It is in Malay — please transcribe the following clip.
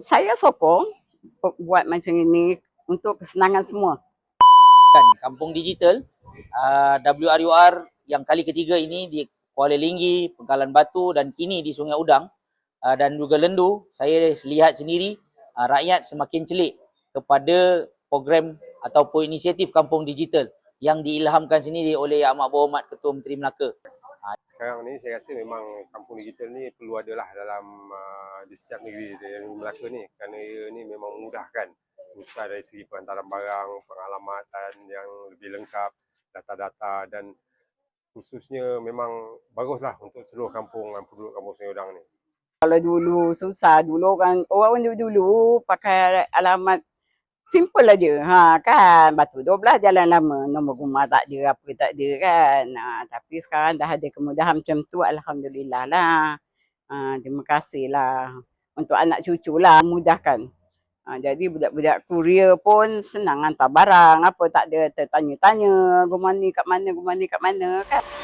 Saya sokong bu- buat macam ini untuk kesenangan semua. kan kampung digital uh, WRUR yang kali ketiga ini di Kuala Linggi, Pengkalan Batu dan kini di Sungai Udang uh, dan juga Lendu saya lihat sendiri uh, rakyat semakin celik kepada program ataupun inisiatif kampung digital yang diilhamkan sendiri oleh Yang Amat Berhormat Ketua Menteri Melaka. Sekarang ni saya rasa memang kampung digital ni perlu adalah dalam uh, di setiap negeri yang Melaka ni kerana ia ni memang memudahkan usaha dari segi penghantaran barang, pengalamatan yang lebih lengkap, data-data dan khususnya memang baguslah untuk seluruh kampung dan penduduk kampung Sungai Udang ni. Kalau dulu susah, dulu kan orang dulu-dulu pakai alamat simple aja. Ha kan, Batu 12 jalan lama, nombor rumah tak ada, apa tak ada kan. Ha, tapi sekarang dah ada kemudahan macam tu, alhamdulillah lah. Ha, terima kasih lah untuk anak cucu lah mudahkan. Ha, jadi budak-budak kurir pun senang hantar barang, apa tak ada tertanya-tanya, rumah ni kat mana, rumah ni kat mana kan.